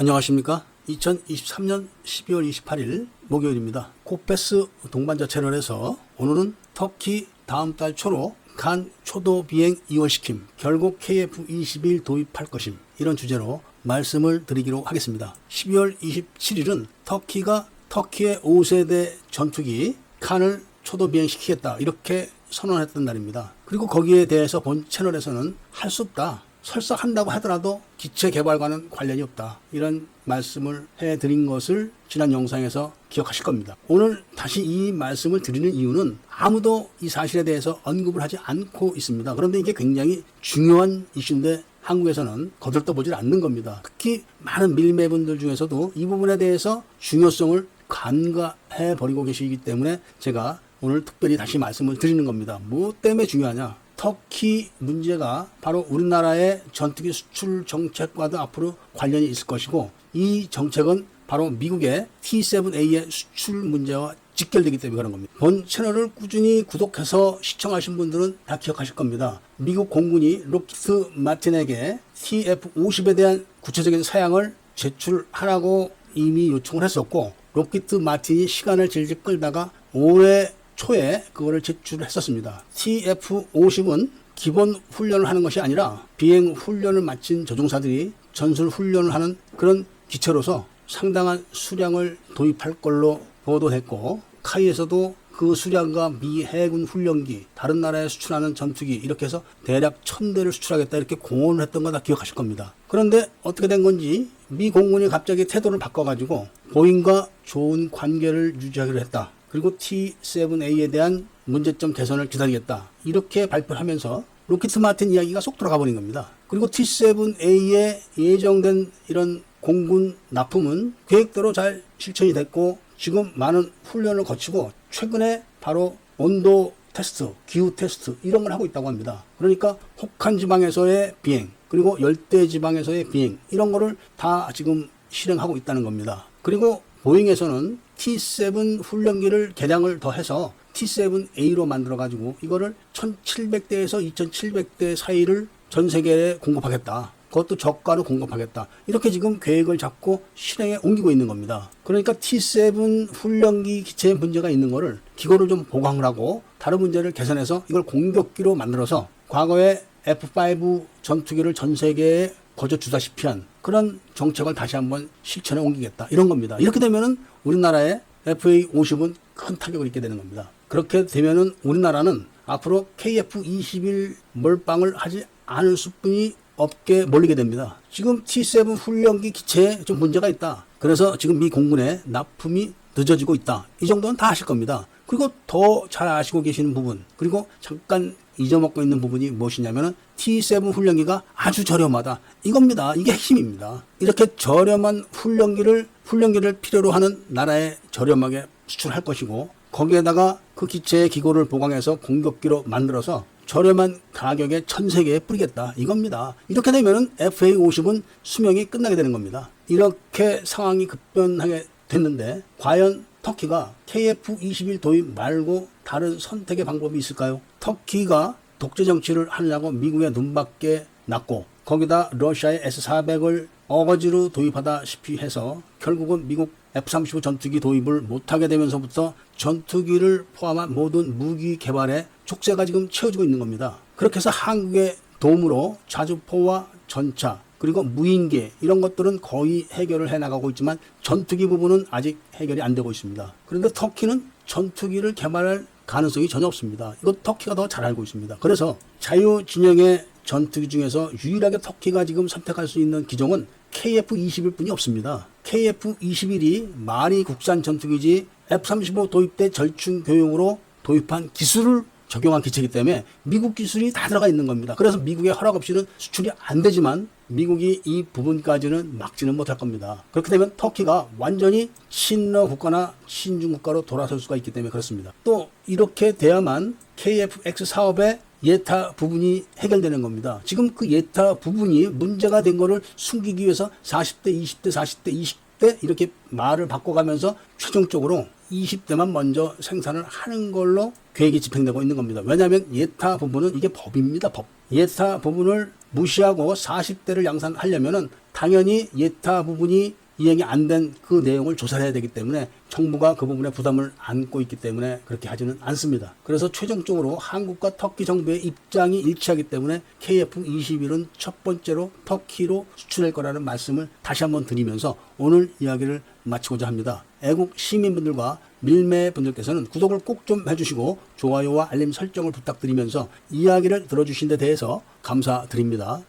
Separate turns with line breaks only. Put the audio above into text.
안녕하십니까? 2023년 12월 28일 목요일입니다. 코페스 동반자 채널에서 오늘은 터키 다음 달 초로 간 초도 비행 2월시킴 결국 KF-21 도입할 것임 이런 주제로 말씀을 드리기로 하겠습니다. 12월 27일은 터키가 터키의 5세대 전투기 칸을 초도 비행시키겠다 이렇게 선언했던 날입니다. 그리고 거기에 대해서 본 채널에서는 할 수 없다. 설사 한다고 하더라도 기체 개발과는 관련이 없다. 이런 말씀을 해드린 것을 지난 영상에서 기억하실 겁니다. 오늘 다시 이 말씀을 드리는 이유는 아무도 이 사실에 대해서 언급을 하지 않고 있습니다. 그런데 이게 굉장히 중요한 이슈인데 한국에서는 거들떠보질 않는 겁니다. 특히 많은 밀매분들 중에서도 이 부분에 대해서 중요성을 간과해 버리고 계시기 때문에 제가 오늘 특별히 다시 말씀을 드리는 겁니다. 뭐 때문에 중요하냐? 터키 문제가 바로 우리나라의 전투기 수출 정책과도 앞으로 관련이 있을 것이고 이 정책은 바로 미국의 T7A의 수출 문제와 직결되기 때문에 그런 겁니다. 본 채널을 꾸준히 구독해서 시청하신 분들은 다 기억하실 겁니다. 미국 공군이 로키트 마틴에게 TF-50에 대한 구체적인 사양을 제출하라고 이미 요청을 했었고 로키트 마틴이 시간을 질질 끌다가 올해 초에 그거를 제출했었습니다. TF-50은 기본 훈련을 하는 것이 아니라 비행 훈련을 마친 조종사들이 전술 훈련을 하는 그런 기체로서 상당한 수량을 도입할 걸로 보도됐고 카이에서도 그 수량과 미 해군 훈련기, 다른 나라에 수출하는 전투기 이렇게 해서 대략 천 대를 수출하겠다 이렇게 공언을 했던 거 다 기억하실 겁니다. 그런데 어떻게 된 건지 미 공군이 갑자기 태도를 바꿔가지고 보잉과 좋은 관계를 유지하기로 했다. 그리고 T7A에 대한 문제점 개선을 기다리겠다. 이렇게 발표를 하면서 로키트 마틴 이야기가 쏙 들어가 버린 겁니다. 그리고 T7A에 예정된 이런 공군 납품은 계획대로 잘 실천이 됐고 지금 많은 훈련을 거치고 최근에 바로 온도 테스트, 기후 테스트 이런 걸 하고 있다고 합니다. 그러니까 혹한 지방에서의 비행 그리고 열대 지방에서의 비행 이런 거를 다 지금 실행하고 있다는 겁니다. 그리고 보잉에서는 T7 훈련기를 개량을 더해서 T7A로 만들어 가지고 이거를 1,700대에서 2,700대 사이를 전 세계에 공급하겠다. 그것도 저가로 공급하겠다. 이렇게 지금 계획을 잡고 실행에 옮기고 있는 겁니다. 그러니까 T7 훈련기 기체에 문제가 있는 거를 기고를 좀 보강을 하고 다른 문제를 개선해서 이걸 공격기로 만들어서 과거에 F5 전투기를 전 세계에 거저 주다시피 한 그런 정책을 다시 한번 실천에 옮기겠다. 이런 겁니다. 이렇게 되면은 우리나라의 FA50은 큰 타격을 입게 되는 겁니다. 그렇게 되면은 우리나라는 앞으로 KF21 몰빵을 하지 않을 수뿐이 없게 몰리게 됩니다. 지금 T7 훈련기 기체에 좀 문제가 있다. 그래서 지금 미 공군의 납품이 늦어지고 있다. 이 정도는 다 아실 겁니다. 그리고 더 잘 아시고 계시는 부분, 그리고 잠깐 잊어먹고 있는 부분이 무엇이냐면은 T7 훈련기가 아주 저렴하다. 이겁니다. 이게 핵심입니다. 이렇게 저렴한 훈련기를 훈련기를 필요로 하는 나라에 저렴하게 수출할 것이고 거기에다가 그 기체의 기고를 보강해서 공격기로 만들어서 저렴한 가격에 전 세계에 뿌리겠다. 이겁니다. 이렇게 되면은 FA50은 수명이 끝나게 되는 겁니다. 이렇게 상황이 급변하게 됐는데 과연 터키가 KF-21 도입 말고 다른 선택의 방법이 있을까요? 터키가 독재 정치를 하려고 미국의 눈밖에 났고 거기다 러시아의 S-400을 어거지로 도입하다시피 해서 결국은 미국 F-35 전투기 도입을 못하게 되면서부터 전투기를 포함한 모든 무기 개발에 촉새가 지금 채워지고 있는 겁니다. 그렇게 해서 한국의 도움으로 자주포와 전차 그리고 무인기 이런 것들은 거의 해결을 해 나가고 있지만 전투기 부분은 아직 해결이 안 되고 있습니다. 그런데 터키는 전투기를 개발할 가능성이 전혀 없습니다. 이거 터키가 더 잘 알고 있습니다. 그래서 자유 진영의 전투기 중에서 유일하게 터키가 지금 선택할 수 있는 기종은 KF-21 뿐이 없습니다. KF-21이 마리 국산 전투기지 F-35 도입 때 절충 교육으로 도입한 기술을 적용한 기체이기 때문에 미국 기술이 다 들어가 있는 겁니다. 그래서 미국의 허락 없이는 수출이 안 되지만 미국이 이 부분까지는 막지는 못할 겁니다. 그렇게 되면 터키가 완전히 친러 국가나 친중 국가로 돌아설 수가 있기 때문에 그렇습니다. 또 이렇게 돼야만 KFX 사업의 예타 부분이 해결되는 겁니다. 지금 그 예타 부분이 문제가 된 거를 숨기기 위해서 40대, 20대, 40대, 20대 이렇게 말을 바꿔가면서 최종적으로 20대만 먼저 생산을 하는 걸로 계획이 집행되고 있는 겁니다. 왜냐하면 예타 부분은 이게 법입니다. 법. 예타 부분을 무시하고 40대를 양산하려면은 당연히 예타 부분이 이행이 안 된 그 내용을 조사를 해야 되기 때문에 정부가 그 부분에 부담을 안고 있기 때문에 그렇게 하지는 않습니다. 그래서 최종적으로 한국과 터키 정부의 입장이 일치하기 때문에 KF21은 첫 번째로 터키로 수출할 거라는 말씀을 다시 한번 드리면서 오늘 이야기를 마치고자 합니다. 애국 시민분들과 밀매 분들께서는 구독을 꼭 좀 해주시고 좋아요와 알림 설정을 부탁드리면서 이야기를 들어주신 데 대해서 감사드립니다.